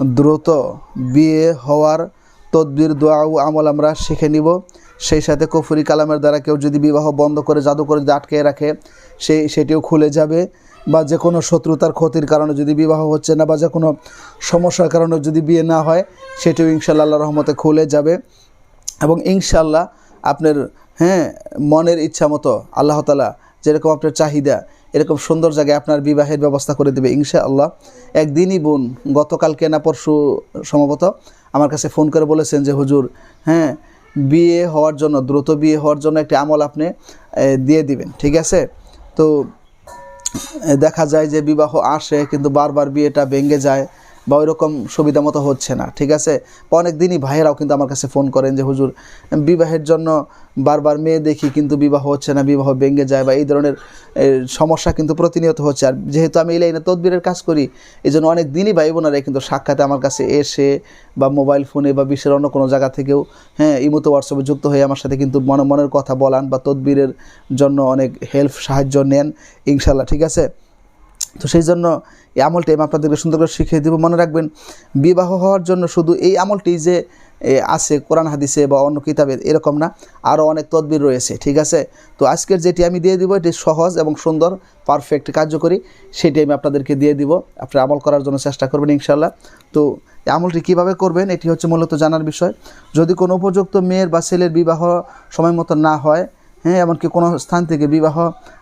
দ্রুত বিয়ে হওয়ার তদবির, দোয়া ও আমল আমরা শিখে নিব। সেই সাথে কফুরি কালামের দ্বারা কেউ যদি বিবাহ বন্ধ করে, জাদু করে যদি আটকে রাখে সেই সেটিও খুলে যাবে। বা যে কোনো শত্রুতার ক্ষতির কারণে যদি বিবাহ হচ্ছে না, বা যে কোনো সমস্যার কারণে যদি বিয়ে না হয়, সেটিও ইনশাল্লাহ আল্লাহ রহমতে খুলে যাবে। এবং ইনশাল্লাহ আপনার হ্যাঁ মনের ইচ্ছা মতো আল্লাহ তালা যেরকম আপনার চাহিদা এরকম সুন্দর জায়গায় আপনার বিবাহের ব্যবস্থা করে দেবে ইনশা আল্লাহ একদিনই বোন, গতকালকে না পরশু সম্ভবত আমার কাছে ফোন করে বলেছেন যে, হুজুর হ্যাঁ বিয়ে হওয়ার জন্য, দ্রুত বিয়ে হওয়ার জন্য একটি আমল আপনি দিয়ে দিবেন, ঠিক আছে? তো দেখা যায় যে বিবাহ আসে, কিন্তু বারবার বিয়েটা ভেঙে যায়। বা ওই রকম সুবিধা মতো হচ্ছে না, ঠিক আছে? অনেক দিনই ভাইয়েরাও কিন্তু আমার কাছে ফোন করেন যে, হুজুর, বিবাহের জন্য বারবার মেয়ে দেখি কিন্তু বিবাহ হচ্ছে না, বিবাহ ভেঙে যায় বা এই ধরনের সমস্যা কিন্তু প্রতিনিয়ত হচ্ছে। আর যেহেতু আমি এই লাইনে তদবিরের কাজ করি এই জন্য অনেক দিনই ভাই বোনারা কিন্তু সাক্ষাতে আমার কাছে এসে বা মোবাইল ফোনে বা বিশ্বের অন্য কোনো জায়গা থেকেও হ্যাঁ ইমতো, হোয়াটসঅ্যাপে যুক্ত হয়ে আমার সাথে কিন্তু মনে, মনের কথা বলান বা তদবিরের জন্য অনেক হেল্প, সাহায্য নেন, ইনশাল্লাহ, ঠিক আছে? তো সেই জন্য এই আমলটি আমি আপনাদেরকে সুন্দর করে শিখিয়ে দেবো। মনে রাখবেন, বিবাহ হওয়ার জন্য শুধু এই আমলটি যে আছে কোরআন হাদিসে বা অন্য কিতাবে এরকম না আরও অনেক তদবির রয়েছে, ঠিক আছে? তো আজকের যেটি আমি দিয়ে দিব, এটি সহজ এবং সুন্দর পারফেক্ট কার্যকরী, সেটি আমি আপনাদেরকে দিয়ে দিব। আপনারা আমল করার জন্য চেষ্টা করবেন ইনশাল্লাহ তো এই আমলটি কীভাবে করবেন, এটি হচ্ছে মূলত জানার বিষয়। যদি কোনো উপযুক্ত মেয়ের বা ছেলের বিবাহ সময় মতো না হয় হ্যাঁ এমনকি কোনো স্থান থেকে বিবাহ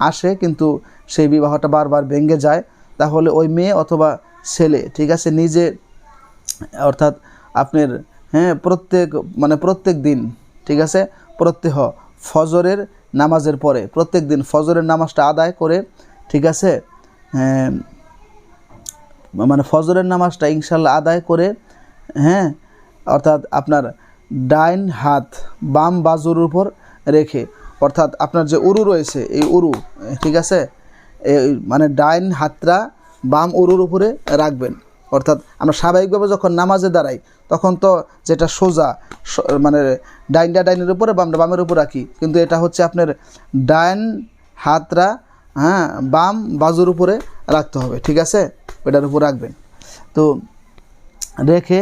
আসে কিন্তু সেই বিবাহটা বারবার ভেঙে যায়। তাহলে ওই মেয়ে অথবা ছেলে ঠিক আছে নিজে অর্থাৎ আপনার হ্যাঁ প্রত্যেক মানে প্রত্যেক দিন ঠিক আছে প্রত্যেহ ফজরের নামাজের পরে প্রত্যেক দিন ফজরের নামাজটা আদায় করে ঠিক আছে হ্যাঁ, মানে ফজরের নামাজটা ইনশাল্লাহ আদায় করে হ্যাঁ অর্থাৎ আপনার ডাইন হাত বাম বাজুর উপর রেখে অর্থাৎ আপনার যে উরু রয়েছে, এই উরু, ঠিক আছে? এই মানে ডাইন হাতটা বাম উরুর উপরে রাখবেন। অর্থাৎ আমরা স্বাভাবিকভাবে যখন নামাজে দাঁড়াই, তখন তো যেটা সোজা মানে ডাইনটা ডাইনের উপরে, বামটা বামের উপর রাখি। কিন্তু এটা হচ্ছে আপনার ডাইন হাতটা হ্যাঁ বাম বাজুর উপরে রাখতে হবে, ঠিক আছে? এটার উপর রাখবেন। তো রেখে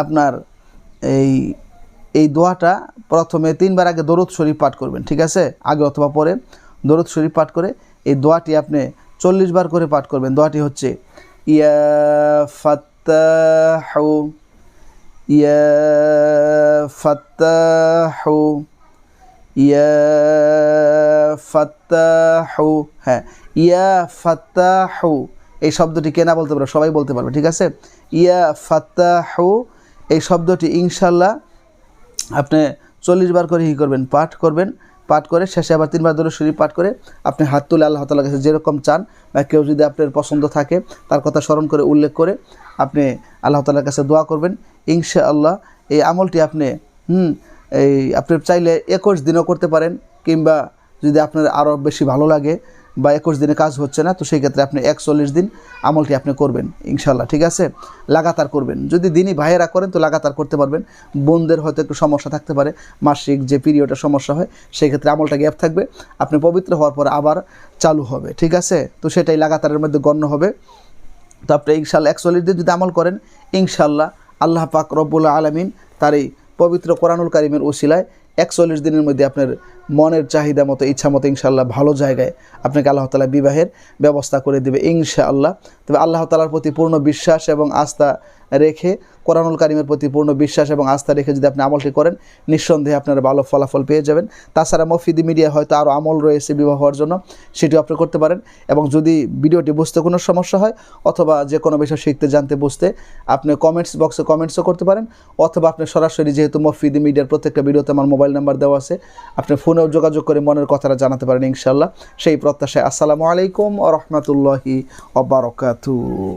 আপনার এই এই দোয়াটা প্রথমে তিনবার আগে দরুদ শরীফ পাঠ করবেন, ঠিক আছে? আগে অথবা পরে দরুদ শরীফ পাঠ করে এই দোয়াটি আপনি চল্লিশ বার করে পাঠ করবেন। দোয়াটি হচ্ছে, ইয়া ফাত্তাহু ইয়া ফাত্তাহু ইয়া ফাত্তাহু হ্যাঁ ইয়া ফাত্তাহু, এই শব্দটি কে না বলতে পারবে? সবাই বলতে পারবে, ঠিক আছে? ইয়া ফাত্তাহু, এই শব্দটি ইনশাল্লাহ আপনি চল্লিশ বার করে ই করবেন, পাঠ করবেন, পাঠ করে শেষে আবার তিনবার ধরে শরীর পাঠ করে আপনি হাত তুলে আল্লাহ তালার কাছে যেরকম চান, বা কেউ যদি আপনার পছন্দ থাকে, তার কথা স্মরণ করে, উল্লেখ করে আপনি আল্লাহ তালার কাছে দোয়া করবেন। ইনশা আল্লাহ এই আমলটি আপনি, হুম, এই আপনি চাইলে একুশ দিনও করতে পারেন, কিংবা যদি আপনার আরও বেশি ভালো লাগে বা একুশ দিনে কাজ হচ্ছে না, তো সেই ক্ষেত্রে আপনি একচল্লিশ দিন আমলটি আপনি করবেন ইনশাল্লাহ ঠিক আছে? লাগাতার করবেন। যদি দিনই ভাইয়েরা করেন, তো লাগাতার করতে পারবেন। বোনদের হয়তো একটু সমস্যা থাকতে পারে, মাসিক যে পিরিয়ডের সমস্যা হয়, সেই ক্ষেত্রে আমলটা গ্যাপ থাকবে। আপনি পবিত্র হওয়ার পর আবার চালু হবে, ঠিক আছে? তো সেটাই লাগাতারের মধ্যে গণ্য হবে। তো আপনি ইনশাল্লাহ একচল্লিশ দিন যদি আমল করেন ইনশাল্লাহ আল্লাহ পাক রব্বুল আলমিন তার এই পবিত্র কোরআনুল কারিমের ওসিলায় একচল্লিশ দিনের মধ্যে আপনার মনের চাহিদা মতো, ইচ্ছা মতো ইনশাল্লাহ ভালো জায়গায় আপনাকে আল্লাহ তালা বিবাহের ব্যবস্থা করে দেবে ইনশাআল্লাহ। তবে আল্লাহ তালার প্রতি পূর্ণ বিশ্বাস এবং আস্থা রেখে, কোরআনুল কারিমের প্রতি পূর্ণ বিশ্বাস এবং আস্থা রেখে যদি আপনি আমলটি করেন, নিঃসন্দেহে আপনারা ভালো ফলাফল পেয়ে যাবেন। তাছাড়া মফিদি মিডিয়া হয়তো আরও আমল রয়েছে বিবাহ হওয়ার জন্য, সেটিও আপনি করতে পারেন এবং যদি ভিডিওটি বুঝতে কোনো সমস্যা হয় অথবা যে কোনো বিষয় শিখতে, জানতে, বুঝতে, আপনি কমেন্টস বক্সে কমেন্টসও করতে পারেন, অথবা আপনি সরাসরি যেহেতু মফিদি মিডিয়ার প্রত্যেকটা ভিডিওতে আমার মোবাইল নাম্বার দেওয়া আছে, আপনি ফোনেও যোগাযোগ করে মনের কথাটা জানাতে পারেন ইনশাল্লাহ সেই প্রত্যাশায় আসসালামু আলাইকুম ও রহমতুল্লাহি অবরকাতু